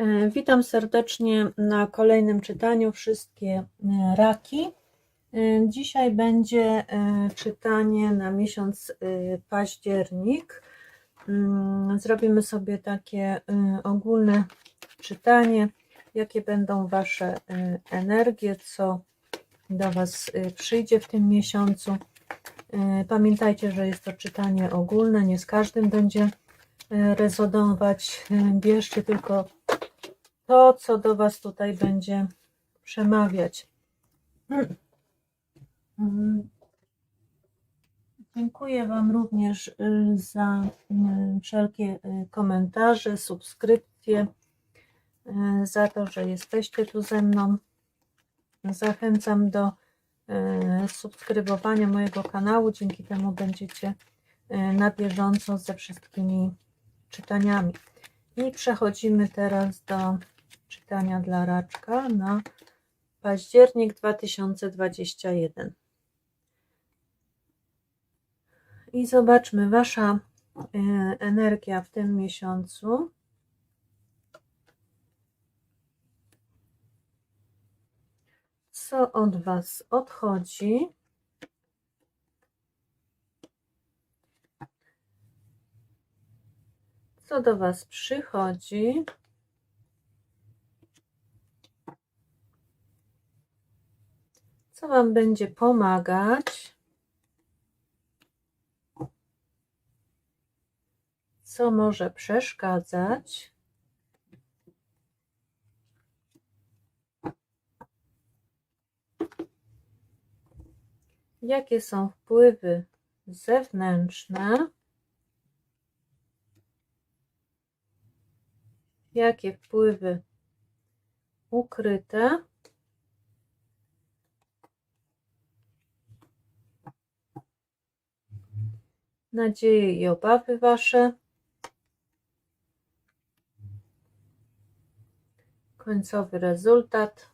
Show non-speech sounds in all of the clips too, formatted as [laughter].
E, Witam serdecznie na kolejnym czytaniu wszystkie e, raki. E, Dzisiaj będzie czytanie na miesiąc październik. Mm, Zrobimy sobie takie ogólne czytanie, jakie będą Wasze energie, co do Was przyjdzie w tym miesiącu. Pamiętajcie, że jest to czytanie ogólne, nie z każdym będzie rezonować. Bierzcie tylko to, co do Was tutaj będzie przemawiać. [clears throat] Dziękuję Wam również y, za y, wszelkie y, komentarze, subskrypcje, za to, że jesteście tu ze mną. Zachęcam do subskrybowania mojego kanału, dzięki temu będziecie na bieżąco ze wszystkimi czytaniami. I przechodzimy teraz do czytania dla raczka na październik 2021. I zobaczmy, Wasza y, energia w tym miesiącu. Co od Was odchodzi? Co do Was przychodzi? Co Wam będzie pomagać? Co może przeszkadzać? Jakie są wpływy zewnętrzne? Jakie wpływy ukryte? Nadzieje i obawy Wasze. Końcowy rezultat.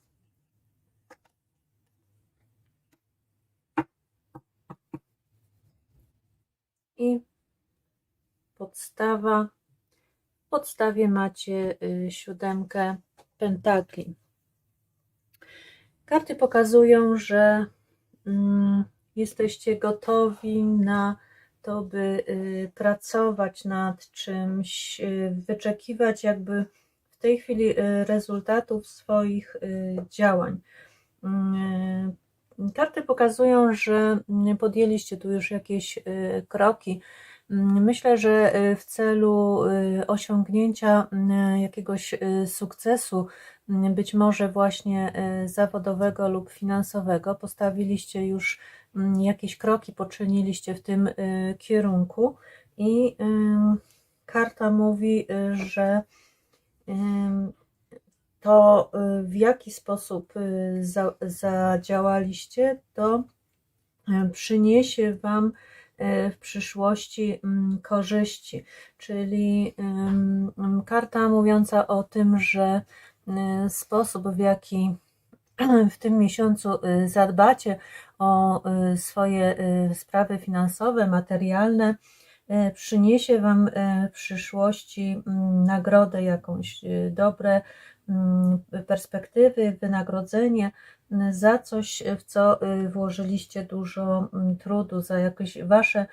I podstawa. W podstawie macie y, siódemkę pentakli. Karty pokazują, że mm, jesteście gotowi na to, by y, pracować nad czymś, y, wyczekiwać jakby w tej chwili y, rezultatów swoich działań. Karty pokazują, że podjęliście tu już jakieś kroki. Myślę, że w celu osiągnięcia jakiegoś sukcesu, być może właśnie zawodowego lub finansowego, postawiliście już jakieś kroki poczyniliście w tym kierunku i karta mówi, że to w jaki sposób zadziałaliście, to przyniesie Wam w przyszłości korzyści. Czyli karta mówiąca o tym, że sposób, w jaki [clears throat] w tym miesiącu zadbacie o swoje sprawy finansowe, materialne, przyniesie Wam w przyszłości nagrodę jakąś, dobre perspektywy, wynagrodzenie za coś, w co włożyliście dużo trudu, za jakieś Wasze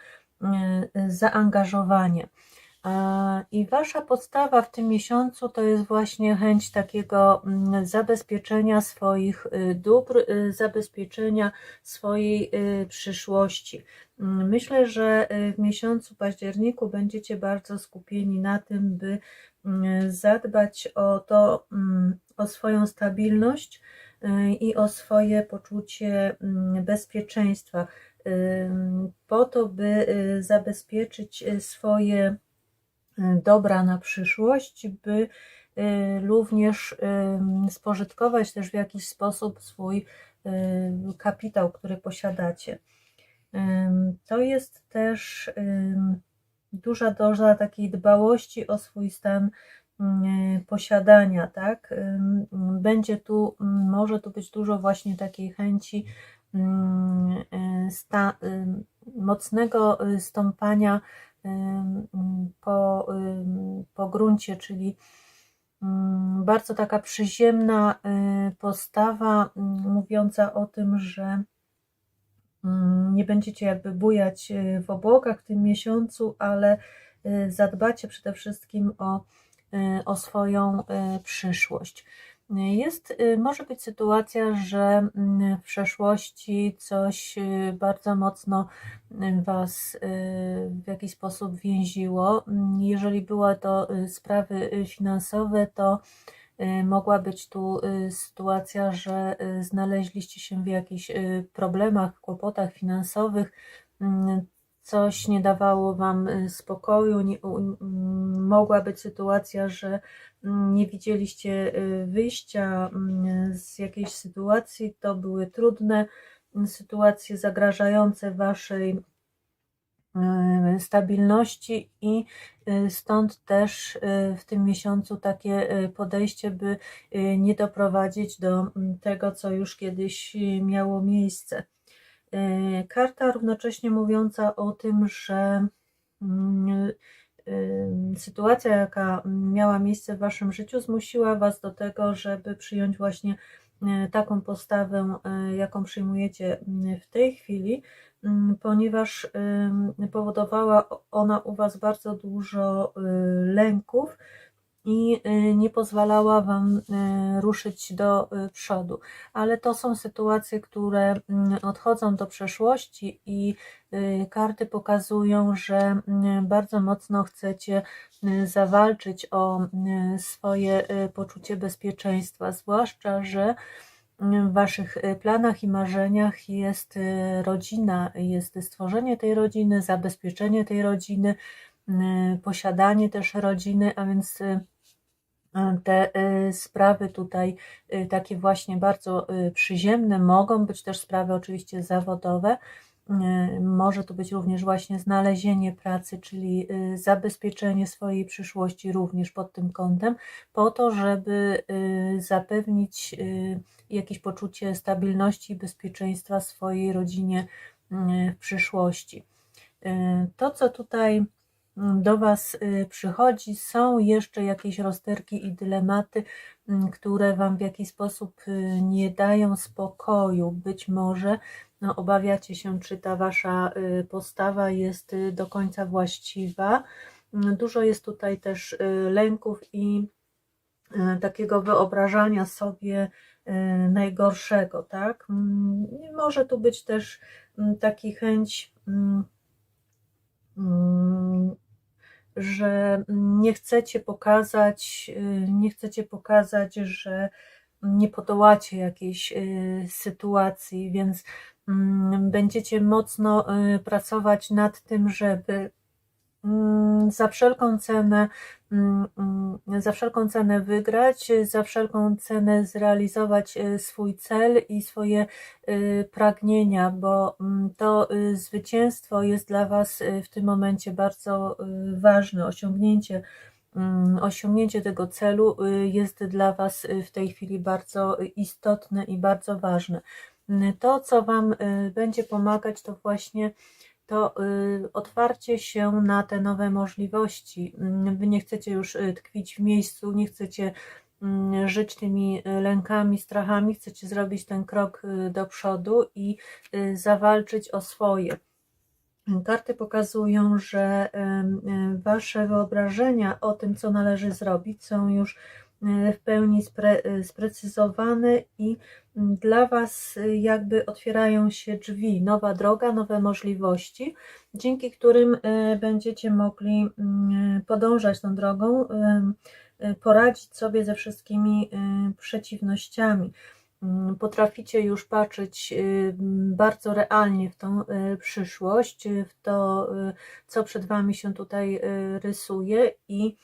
zaangażowanie. I Wasza podstawa w tym miesiącu to jest właśnie chęć takiego mm, zabezpieczenia swoich y, dóbr, y, zabezpieczenia swojej y, przyszłości. Mm, Myślę, że w miesiącu październiku będziecie bardzo skupieni na tym, by mm, zadbać o to, o swoją stabilność i o swoje poczucie bezpieczeństwa, po to, by zabezpieczyć swoje dobra na przyszłość, by y, również spożytkować też w jakiś sposób swój y, kapitał, który posiadacie. To jest też duża doza takiej dbałości o swój stan posiadania, tak? Będzie tu, może tu być dużo właśnie takiej chęci sta, mocnego stąpania po, po gruncie, czyli bardzo taka przyziemna y, postawa, mm, mówiąca o tym, że nie będziecie jakby bujać y, w obłokach w tym miesiącu, ale y, zadbacie przede wszystkim o, y, o swoją y, przyszłość. Jest, y, może być sytuacja, że mm, w przeszłości coś y, bardzo mocno y, Was w jakiś sposób więziło. Jeżeli były to sprawy finansowe, to mogła być tu sytuacja, że znaleźliście się w jakichś problemach, kłopotach finansowych, mm, coś nie dawało Wam y, spokoju, nie, mogła być sytuacja, że mm, nie widzieliście y, wyjścia mm, z jakiejś sytuacji, to były trudne mm, sytuacje zagrażające Waszej y, stabilności i y, stąd też y, w tym miesiącu takie y, podejście, by y, nie doprowadzić do mm, tego, co już kiedyś y, miało miejsce. Y, Karta równocześnie mówiąca o tym, że mm, y, sytuacja, jaka miała miejsce w Waszym życiu, zmusiła Was do tego, żeby przyjąć właśnie y, taką postawę, jaką przyjmujecie y, w tej chwili, y, ponieważ powodowała ona u Was bardzo dużo lęków i y, nie pozwalała Wam y, ruszyć do y, przodu. Ale to są sytuacje, które mm, odchodzą do przeszłości i karty pokazują, że bardzo mocno chcecie zawalczyć o swoje poczucie bezpieczeństwa, zwłaszcza, że w Waszych planach i marzeniach jest rodzina, jest stworzenie tej rodziny, zabezpieczenie tej rodziny, posiadanie też rodziny, a więc te y, sprawy tutaj, y, takie właśnie bardzo y, przyziemne, mogą być też sprawy oczywiście zawodowe. Może tu być również właśnie znalezienie pracy, czyli zabezpieczenie swojej przyszłości również pod tym kątem, po to, żeby zapewnić jakieś poczucie stabilności i bezpieczeństwa swojej rodzinie w przyszłości. To, co tutaj do Was y, przychodzi, są jeszcze jakieś rozterki i dylematy, mm, które Wam w jakiś sposób y, nie dają spokoju. Być może no, obawiacie się, czy ta Wasza y, postawa jest do końca właściwa. Mm, Dużo jest tutaj też lęków i takiego wyobrażania sobie najgorszego, tak? Mm, Może tu być też mm, taki chęć mm, mm, że nie chcecie pokazać, y, nie chcecie pokazać, że nie podołacie jakiejś y, sytuacji, więc mm, będziecie mocno y, pracować nad tym, żeby za wszelką cenę, mm, mm, za wszelką cenę wygrać, za wszelką cenę zrealizować y, swój cel i swoje y, pragnienia, bo mm, to y, zwycięstwo jest dla Was w tym momencie bardzo ważne. Osiągnięcie, mm, osiągnięcie tego celu jest dla Was w tej chwili bardzo istotne i bardzo ważne. To, co Wam będzie pomagać, to właśnie to y, otwarcie się na te nowe możliwości. Mm, Wy nie chcecie już y, tkwić w miejscu, nie chcecie mm, żyć tymi y, lękami, strachami, chcecie zrobić ten krok do przodu i zawalczyć o swoje. Karty pokazują, że Wasze wyobrażenia o tym, co należy zrobić, są już w pełni spre, e, sprecyzowane i m, dla Was e, jakby otwierają się drzwi, nowa droga, nowe możliwości, dzięki którym e, będziecie mogli mm, podążać tą drogą, e, poradzić sobie ze wszystkimi e, przeciwnościami. Mm, Potraficie już patrzeć bardzo realnie w tą przyszłość, w to, co przed Wami się tutaj rysuje, i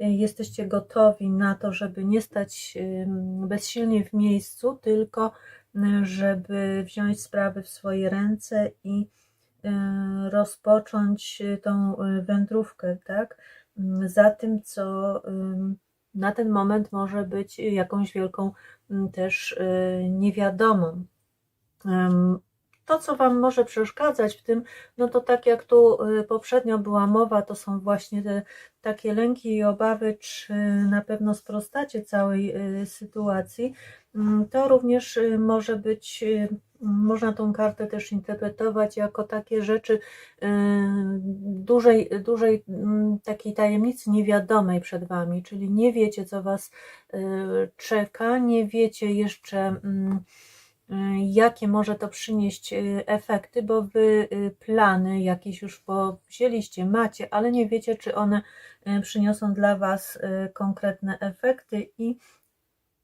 jesteście gotowi na to, żeby nie stać y, m, bezsilnie w miejscu, tylko y, żeby wziąć sprawy w swoje ręce i y, rozpocząć y, tą y, wędrówkę, tak? Mm, Za tym, co na ten moment może być jakąś wielką mm, też niewiadomą. To, co Wam może przeszkadzać w tym, no to tak jak tu y, poprzednio była mowa, to są właśnie te takie lęki i obawy, czy na pewno sprostacie całej y, sytuacji. Mm, To również y, może być, można tą kartę też interpretować jako takie rzeczy dużej, dużej mm, takiej tajemnicy niewiadomej przed Wami, czyli nie wiecie, co Was czeka, nie wiecie jeszcze, mm, jakie może to przynieść y, efekty, bo Wy y, plany jakieś już wzięliście, macie, ale nie wiecie, czy one y, przyniosą dla Was y, konkretne efekty i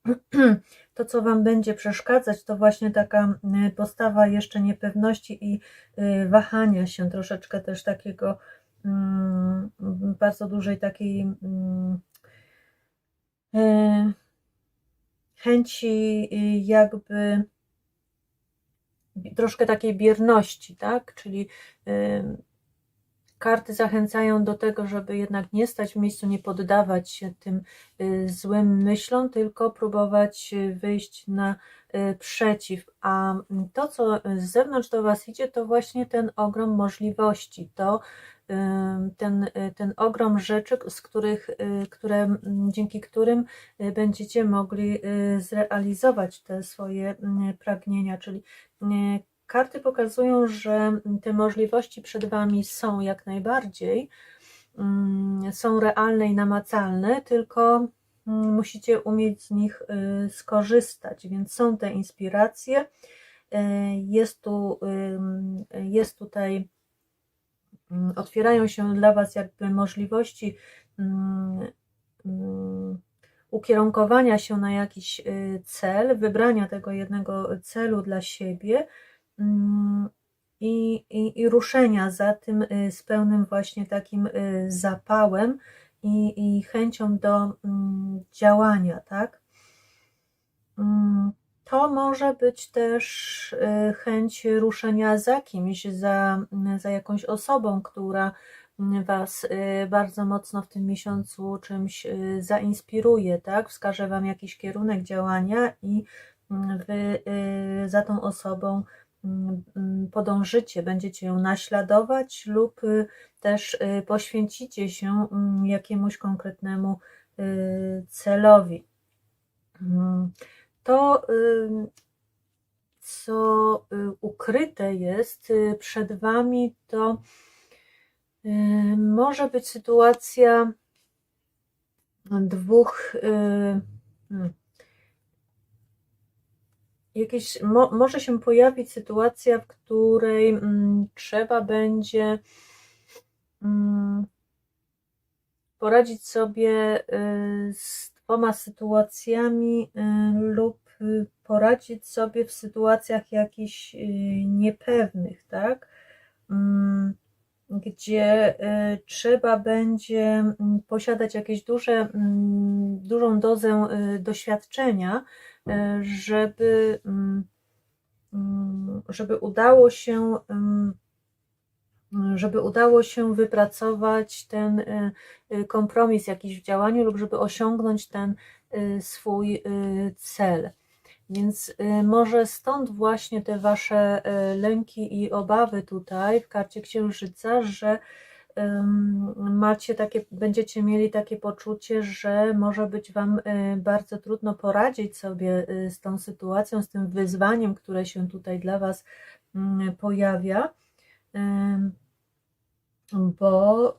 [clears throat] to, co Wam będzie przeszkadzać, to właśnie taka y, postawa jeszcze niepewności i y, wahania się, troszeczkę też takiego mm, bardzo dużej takiej mm, y, chęci y, jakby troszkę takiej bierności, tak? Czyli y, karty zachęcają do tego, żeby jednak nie stać w miejscu, nie poddawać się tym y, złym myślom, tylko próbować y, wyjść na przeciw. A to, co z zewnątrz do Was idzie, to właśnie ten ogrom możliwości, to ten, y, ten ogrom rzeczy, z których, y, które, dzięki którym y, będziecie mogli zrealizować te swoje y, pragnienia, czyli karty pokazują, że te możliwości przed Wami są jak najbardziej, mm, są realne i namacalne, tylko mm, musicie umieć z nich skorzystać, więc są te inspiracje, jest tu, jest tutaj, mm, otwierają się dla Was jakby możliwości mm, mm, ukierunkowania się na jakiś y, cel, wybrania tego jednego celu dla siebie, Mm, i, i, i ruszenia za tym y, z pełnym właśnie takim y, zapałem i, i chęcią do mm, działania, tak? Mm, To może być też y, chęć ruszenia za kimś, za, za jakąś osobą, która Was y, bardzo mocno w tym miesiącu czymś y, zainspiruje, tak? Wskaże Wam jakiś kierunek działania i mm, Wy za tą osobą mm, mm, podążycie, będziecie ją naśladować lub też poświęcicie się mm, jakiemuś konkretnemu celowi. To, co y, ukryte jest y, przed Wami, to y, może być sytuacja dwóch. hmm, Jakieś, mo, może się pojawić sytuacja, w której mm, trzeba będzie mm, poradzić sobie y, z dwoma sytuacjami y, lub y, poradzić sobie w sytuacjach jakichś y, niepewnych, tak? Mm, Gdzie trzeba będzie mm, posiadać jakieś duże, mm, dużą dozę doświadczenia, żeby, żeby udało się żeby udało się wypracować ten y, y, kompromis jakiś w działaniu lub żeby osiągnąć ten y, swój cel. Więc może stąd właśnie te wasze lęki i obawy tutaj w karcie Księżyca, że macie takie, będziecie mieli takie poczucie, że może być wam bardzo trudno poradzić sobie z tą sytuacją, z tym wyzwaniem, które się tutaj dla was mm, pojawia. Bo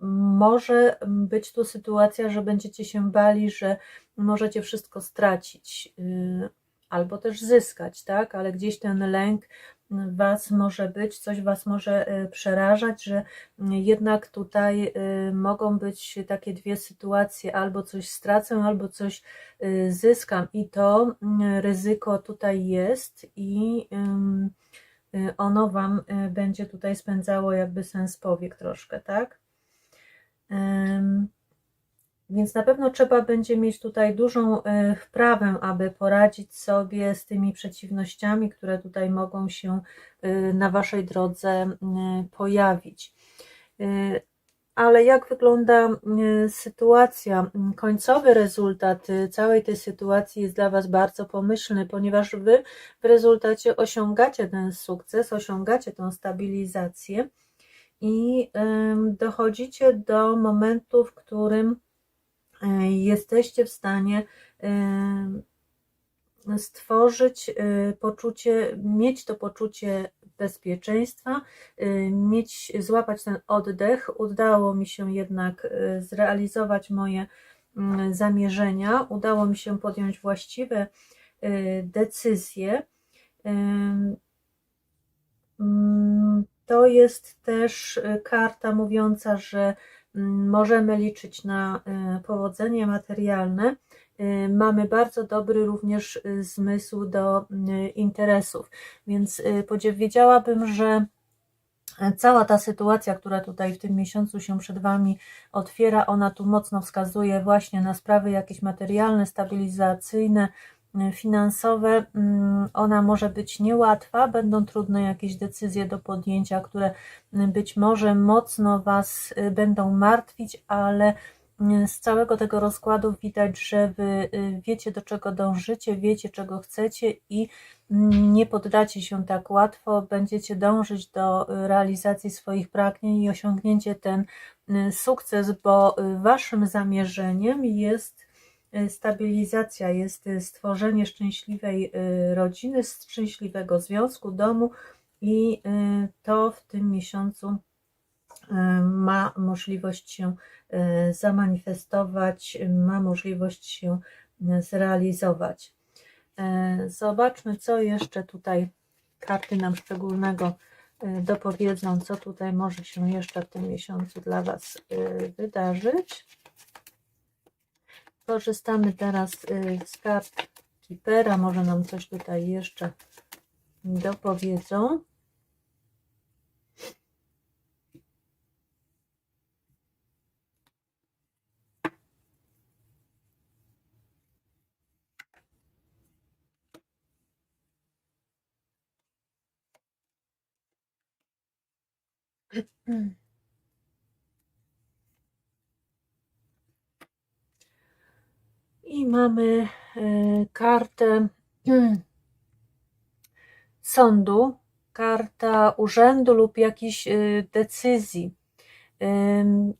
może być tu sytuacja, że będziecie się bali, że możecie wszystko stracić y, albo też zyskać, tak? Ale gdzieś ten lęk Was może być, coś Was może y, przerażać, że jednak tutaj y, mogą być takie dwie sytuacje, albo coś stracę, albo coś y, zyskam i to y, ryzyko tutaj jest i ym, y, ono Wam y, będzie tutaj spędzało jakby sens powiek troszkę, tak? Więc na pewno trzeba będzie mieć tutaj dużą y, wprawę, aby poradzić sobie z tymi przeciwnościami, które tutaj mogą się y, na Waszej drodze y, pojawić. Ale jak wygląda y, sytuacja, końcowy rezultat y, całej tej sytuacji jest dla Was bardzo pomyślny, ponieważ Wy w rezultacie osiągacie ten sukces, osiągacie tą stabilizację i dochodzicie do momentu, w którym y, jesteście w stanie stworzyć poczucie, mieć to poczucie bezpieczeństwa, y, mieć, złapać ten oddech. Udało mi się jednak y, zrealizować moje mm, zamierzenia, udało mi się podjąć właściwe y, decyzje. Mm, To jest też karta mówiąca, że mm, możemy liczyć na powodzenie materialne. Y, Mamy bardzo dobry również y, zmysł do y, interesów, więc powiedziałabym, że cała ta sytuacja, która tutaj w tym miesiącu się przed Wami otwiera, ona tu mocno wskazuje właśnie na sprawy jakieś materialne, stabilizacyjne, finansowe. Mm, Ona może być niełatwa, będą trudne jakieś decyzje do podjęcia, które być może mocno Was będą martwić, ale z całego tego rozkładu widać, że Wy y, wiecie do czego dążycie, wiecie czego chcecie i mm, nie poddacie się tak łatwo, będziecie dążyć do y, realizacji swoich pragnień i osiągnięcie ten y, sukces, bo Waszym zamierzeniem jest stabilizacja, jest stworzenie szczęśliwej rodziny, szczęśliwego związku, domu i to w tym miesiącu ma możliwość się y, zamanifestować, ma możliwość się y, zrealizować. E, Zobaczmy, co jeszcze tutaj karty nam szczególnego dopowiedzą, co tutaj może się jeszcze w tym miesiącu dla Was wydarzyć. Korzystamy teraz z kart Kipera, może nam coś tutaj jeszcze dopowiedzą. I mamy e, kartę sądu, karta urzędu lub jakiejś e, decyzji.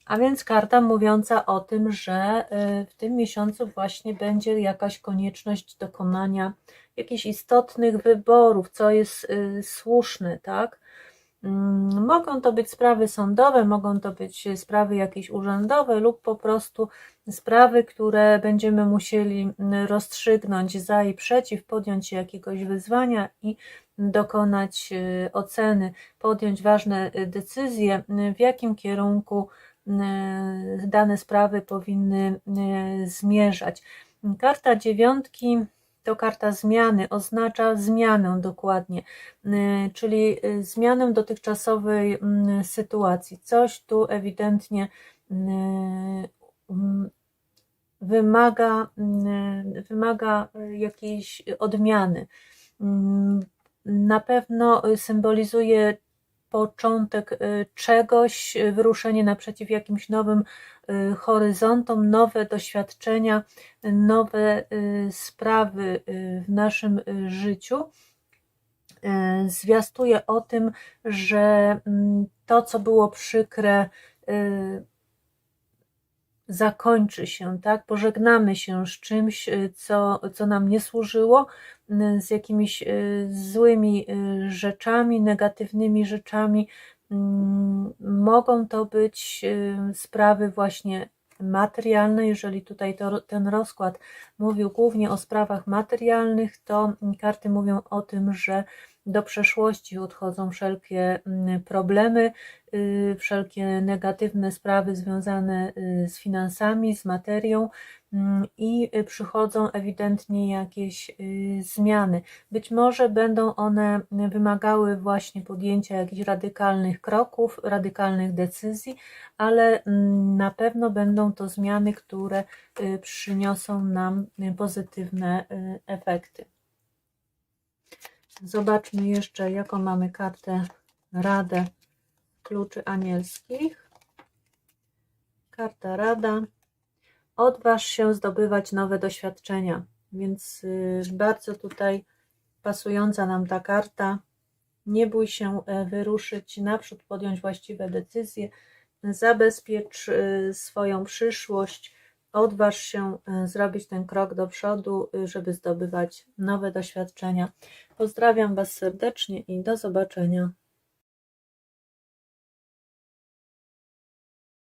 A więc karta mówiąca o tym, że e, w tym miesiącu właśnie będzie jakaś konieczność dokonania jakichś istotnych wyborów, co jest słuszne, tak? Mm, Mogą to być sprawy sądowe, mogą to być sprawy jakieś urzędowe lub po prostu sprawy, które będziemy musieli mm, rozstrzygnąć za i przeciw, podjąć jakiegoś wyzwania i dokonać y, oceny, podjąć ważne y, decyzje, y, w jakim kierunku dane sprawy powinny zmierzać. Karta dziewiątki to karta zmiany, oznacza zmianę dokładnie, y, czyli y, zmianę dotychczasowej mm, sytuacji. Coś tu ewidentnie y, mm, wymaga, wymaga jakiejś odmiany. Mm, Na pewno symbolizuje początek y, czegoś, y, wyruszenie naprzeciw jakimś nowym y, horyzontom, nowe doświadczenia, nowe sprawy w naszym życiu. Zwiastuje o tym, że mm, to, co było przykre, zakończy się, tak? Pożegnamy się z czymś, y, co, co nam nie służyło, y, z jakimiś y, złymi rzeczami, negatywnymi rzeczami. Mm, Mogą to być sprawy właśnie materialne. Jeżeli tutaj to, ten rozkład mówił głównie o sprawach materialnych, to karty mówią o tym, że do przeszłości odchodzą wszelkie mm, problemy, y, wszelkie negatywne sprawy związane y, z finansami, z materią mm, i przychodzą ewidentnie jakieś y, zmiany. Być może będą one wymagały właśnie podjęcia jakichś radykalnych kroków, radykalnych decyzji, ale mm, na pewno będą to zmiany, które przyniosą nam pozytywne efekty. Zobaczmy jeszcze, jaką mamy kartę radę kluczy anielskich. Karta rada. Odważ się zdobywać nowe doświadczenia. Więc y, bardzo tutaj pasująca nam ta karta. Nie bój się e, wyruszyć naprzód, podjąć właściwe decyzje. Zabezpiecz y, swoją przyszłość. Odważ się e, zrobić ten krok do przodu, y, żeby zdobywać nowe doświadczenia. Pozdrawiam Was serdecznie i do zobaczenia